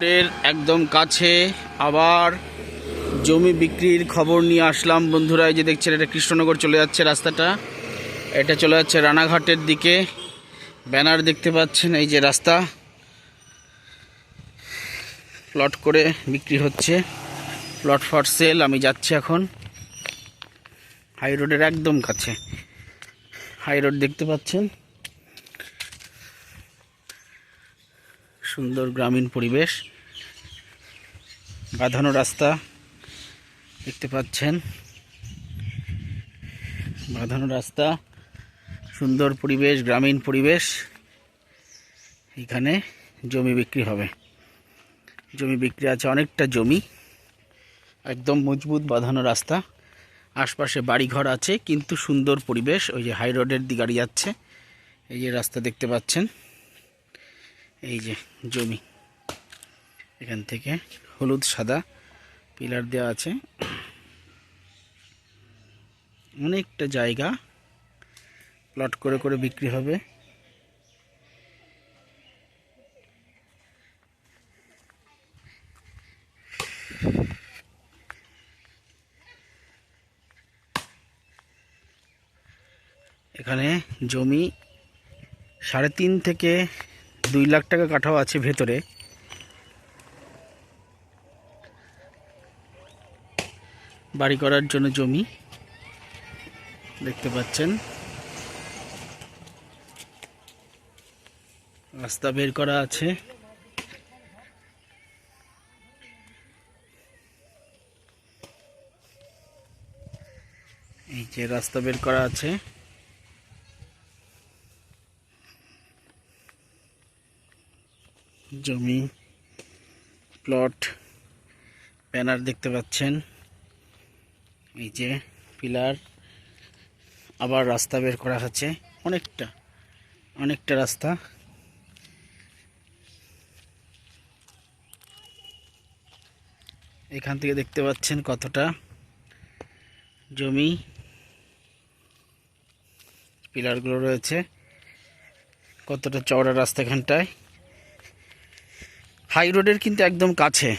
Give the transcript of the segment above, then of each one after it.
এর একদম কাছে আবার জমি বিক্রির খবর নিয়ে আসলাম। বন্ধুরা যে দেখছেন, এটা কৃষ্ণনগর চলে যাচ্ছে রাস্তাটা। এটা চলে যাচ্ছে রানাঘাটের দিকে। ব্যানার দেখতে পাচ্ছেন, এই যে রাস্তা। প্লট করে বিক্রি হচ্ছে। প্লট ফর সেল, আমি যাচ্ছি এখন। হাই রোডের একদম কাছে। হাই রোড দেখতে পাচ্ছেন। সুন্দর গ্রামীণ পরিবেশ। বাঁধানো রাস্তা দেখতে পাচ্ছেন। বাঁধানো রাস্তা, সুন্দর পরিবেশ, গ্রামীণ পরিবেশ। এখানে জমি বিক্রি হবে। জমি বিক্রি আছে, অনেকটা জমি। একদম মজবুত বাঁধানো রাস্তা। আশপাশে বাড়িঘর আছে, কিন্তু সুন্দর পরিবেশ। ওই যে হাই রোডের দিকে গাড়ি যাচ্ছে। এই যে রাস্তা দেখতে পাচ্ছেন। এই যে জমি। এখান থেকে হলুদ, সাদা পিলার দেওয়া আছে। অনেকটা জায়গা প্লট করে করে বিক্রি হবে। এখানে জমি সাড়ে তিন থেকে দুই লাখ টাকা কাঠাও আছে ভেতরে। বাড়ি করার জন্য জমি। দেখতে পাচ্ছেন। রাস্তা বের করা আছে। এই যে রাস্তা বের করা আছে। জমি প্লট ব্যানার দেখতে পাচ্ছেন। এই যে পিলার আবার রাস্তা বের করা হচ্ছে। অনেকটা অনেকটা রাস্তা। এখান থেকে দেখতে পাচ্ছেন কতটা জমি। পিলারগুলো রয়েছে। কতটা চওড়া রাস্তা এখানটায় হাই রোডের কিন্তু একদম কাছে।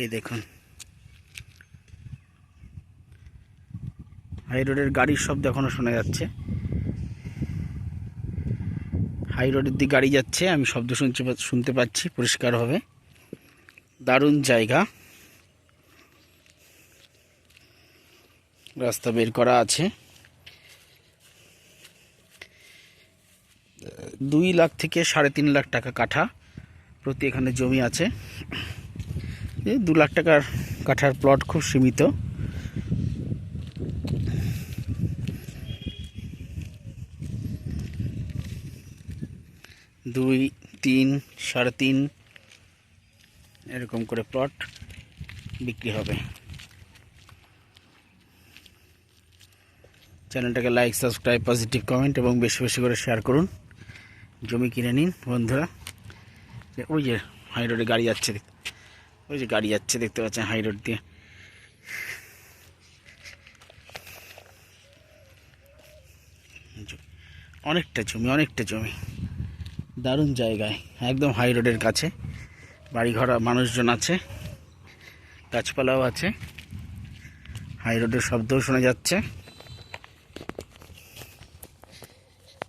এই দেখুন। হাই রোডের গাড়ির শব্দ এখনও শোনা যাচ্ছে। হাই রোডের দিকে গাড়ি যাচ্ছে, আমি শব্দ শুনতে শুনতে পাচ্ছি, পরিষ্কারভাবে। দারুণ জায়গা। রাস্তা বের করা আছে। দুই লাখ থেকে সাড়ে তিন লাখ টাকা কাঠা প্রতি এখানে জমি আছে। দু লাখ টাকার কাঠার প্লট খুব সীমিত। দুই, তিন, সাড়ে তিন, এরকম করে প্লট বিক্রি হবে। চ্যানেলটাকে লাইক সাবস্ক্রাইব পজিটিভ কমেন্ট এবং বেশি বেশি করে শেয়ার করুন। জমি কিনে নিন, বন্ধুরা। ওই যে হাই রোডে গাড়ি যাচ্ছে ওই যে গাড়ি যাচ্ছে, দেখতে পাচ্ছেন হাই রোড দিয়ে। অনেকটা জমি অনেকটা জমি। দারুণ জায়গায়, একদম হাই রোডের কাছে। বাড়িঘর, মানুষজন আছে, গাছপালাও আছে। হাই রোডের শব্দও শোনা যাচ্ছে।